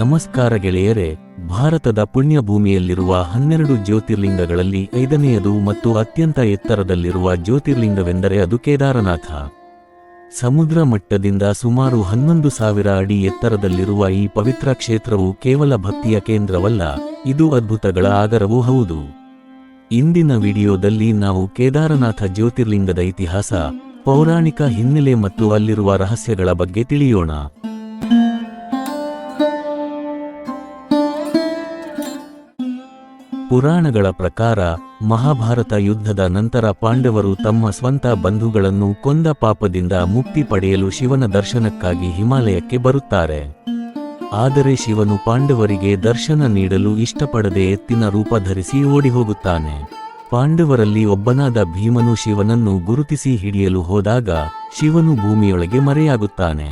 ನಮಸ್ಕಾರ ಗೆಳೆಯರೆ, ಭಾರತದ ಪುಣ್ಯಭೂಮಿಯಲ್ಲಿರುವ ಹನ್ನೆರಡು ಜ್ಯೋತಿರ್ಲಿಂಗಗಳಲ್ಲಿ ಐದನೆಯದು ಮತ್ತು ಅತ್ಯಂತ ಎತ್ತರದಲ್ಲಿರುವ ಜ್ಯೋತಿರ್ಲಿಂಗವೆಂದರೆ ಅದು ಕೇದಾರನಾಥ. ಸಮುದ್ರ ಮಟ್ಟದಿಂದ ಸುಮಾರು ಹನ್ನೊಂದು ಸಾವಿರ ಅಡಿ ಎತ್ತರದಲ್ಲಿರುವ ಈ ಪವಿತ್ರ ಕ್ಷೇತ್ರವು ಕೇವಲ ಭಕ್ತಿಯ ಕೇಂದ್ರವಲ್ಲ, ಇದು ಅದ್ಭುತಗಳ ಆಗರವೂ ಹೌದು. ಇಂದಿನ ವಿಡಿಯೋದಲ್ಲಿ ನಾವು ಕೇದಾರನಾಥ ಜ್ಯೋತಿರ್ಲಿಂಗದ ಇತಿಹಾಸ, ಪೌರಾಣಿಕ ಹಿನ್ನೆಲೆ ಮತ್ತು ಅಲ್ಲಿರುವ ರಹಸ್ಯಗಳ ಬಗ್ಗೆ ತಿಳಿಯೋಣ. ಪುರಾಣಗಳ ಪ್ರಕಾರ, ಮಹಾಭಾರತ ಯುದ್ಧದ ನಂತರ ಪಾಂಡವರು ತಮ್ಮ ಸ್ವಂತ ಬಂಧುಗಳನ್ನು ಕೊಂದ ಪಾಪದಿಂದ ಮುಕ್ತಿ ಪಡೆಯಲು ಶಿವನ ದರ್ಶನಕ್ಕಾಗಿ ಹಿಮಾಲಯಕ್ಕೆ ಬರುತ್ತಾರೆ. ಆದರೆ ಶಿವನು ಪಾಂಡವರಿಗೆ ದರ್ಶನ ನೀಡಲು ಇಷ್ಟಪಡದೆ ಎತ್ತಿನ ರೂಪ ಧರಿಸಿ ಓಡಿಹೋಗುತ್ತಾನೆ. ಪಾಂಡವರಲ್ಲಿ ಒಬ್ಬನಾದ ಭೀಮನು ಶಿವನನ್ನು ಗುರುತಿಸಿ ಹಿಡಿಯಲು ಹೋದಾಗ, ಶಿವನು ಭೂಮಿಯೊಳಗೆ ಮರೆಯಾಗುತ್ತಾನೆ.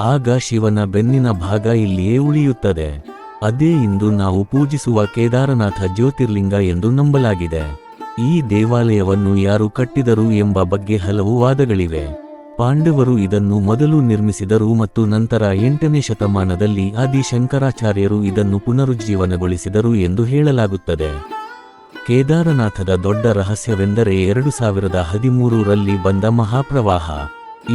ಆಗ ಶಿವನ ಬೆನ್ನಿನ ಭಾಗ ಇಲ್ಲಿಯೇ ಉಳಿಯುತ್ತದೆ. ಅದೇ ಇಂದು ನಾವು ಪೂಜಿಸುವ ಕೇದಾರನಾಥ ಜ್ಯೋತಿರ್ಲಿಂಗ ಎಂದು ನಂಬಲಾಗಿದೆ. ಈ ದೇವಾಲಯವನ್ನು ಯಾರು ಕಟ್ಟಿದರು ಎಂಬ ಬಗ್ಗೆ ಹಲವು ವಾದಗಳಿವೆ. ಪಾಂಡವರು ಇದನ್ನು ಮೊದಲು ನಿರ್ಮಿಸಿದರು ಮತ್ತು ನಂತರ ಎಂಟನೇ ಶತಮಾನದಲ್ಲಿ ಆದಿ ಶಂಕರಾಚಾರ್ಯರು ಇದನ್ನು ಪುನರುಜ್ಜೀವನಗೊಳಿಸಿದರು ಎಂದು ಹೇಳಲಾಗುತ್ತದೆ. ಕೇದಾರನಾಥದ ದೊಡ್ಡ ರಹಸ್ಯವೆಂದರೆ ಎರಡು ಸಾವಿರದ ಹದಿಮೂರರಲ್ಲಿ ಬಂದ ಮಹಾಪ್ರವಾಹ.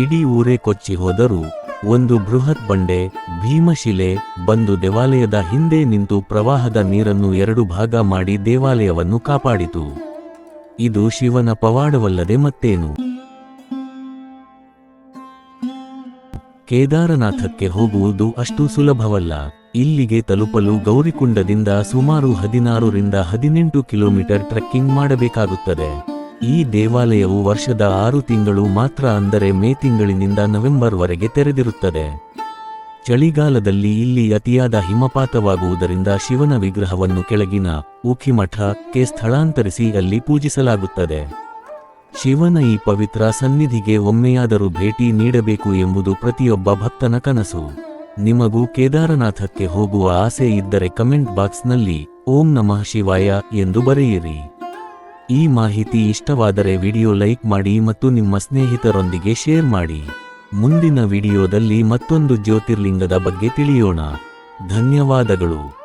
ಇಡೀ ಊರೇ ಕೊಚ್ಚಿ ಹೋದರೂ, ಒಂದು ಬೃಹತ್ ಬಂಡೆ ಭೀಮಶಿಲೆ ಬಂದು ದೇವಾಲಯದ ಹಿಂದೆ ನಿಂತು ಪ್ರವಾಹದ ನೀರನ್ನು ಎರಡು ಭಾಗ ಮಾಡಿ ದೇವಾಲಯವನ್ನು ಕಾಪಾಡಿತು. ಇದು ಶಿವನ ಪವಾಡವಲ್ಲದೆ ಮತ್ತೇನು? ಕೇದಾರನಾಥಕ್ಕೆ ಹೋಗುವುದು ಅಷ್ಟು ಸುಲಭವಲ್ಲ. ಇಲ್ಲಿಗೆ ತಲುಪಲು ಗೌರಿಕುಂಡದಿಂದ ಸುಮಾರು ಹದಿನಾರರಿಂದ ಹದಿನೆಂಟು ಕಿಲೋಮೀಟರ್ ಟ್ರೆಕ್ಕಿಂಗ್ ಮಾಡಬೇಕಾಗುತ್ತದೆ. ಈ ದೇವಾಲಯವು ವರ್ಷದ ಆರು ತಿಂಗಳು ಮಾತ್ರ ಅಂದರೆ ಮೇ ತಿಂಗಳಿನಿಂದ ನವೆಂಬರ್ವರೆಗೆ ತೆರೆದಿರುತ್ತದೆ. ಚಳಿಗಾಲದಲ್ಲಿ ಇಲ್ಲಿ ಅತಿಯಾದ ಹಿಮಪಾತವಾಗುವುದರಿಂದ ಶಿವನ ವಿಗ್ರಹವನ್ನು ಕೆಳಗಿನ ಉಖಿಮಠಕ್ಕೆ ಸ್ಥಳಾಂತರಿಸಿ ಅಲ್ಲಿ ಪೂಜಿಸಲಾಗುತ್ತದೆ. ಶಿವನ ಈ ಪವಿತ್ರ ಸನ್ನಿಧಿಗೆ ಒಮ್ಮೆಯಾದರೂ ಭೇಟಿ ನೀಡಬೇಕು ಎಂಬುದು ಪ್ರತಿಯೊಬ್ಬ ಭಕ್ತನ ಕನಸು. ನಿಮಗೂ ಕೇದಾರನಾಥಕ್ಕೆ ಹೋಗುವ ಆಸೆ ಇದ್ದರೆ ಕಮೆಂಟ್ ಬಾಕ್ಸ್ನಲ್ಲಿ ಓಂ ನಮಃ ಶಿವಾಯ ಎಂದು ಬರೆಯಿರಿ. ಈ ಮಾಹಿತಿ ಇಷ್ಟವಾದರೆ ವಿಡಿಯೋ ಲೈಕ್ ಮಾಡಿ ಮತ್ತು ನಿಮ್ಮ ಸ್ನೇಹಿತರೊಂದಿಗೆ ಶೇರ್ ಮಾಡಿ. ಮುಂದಿನ ವಿಡಿಯೋದಲ್ಲಿ ಮತ್ತೊಂದು ಜ್ಯೋತಿರ್ಲಿಂಗದ ಬಗ್ಗೆ ತಿಳಿಯೋಣ. ಧನ್ಯವಾದಗಳು.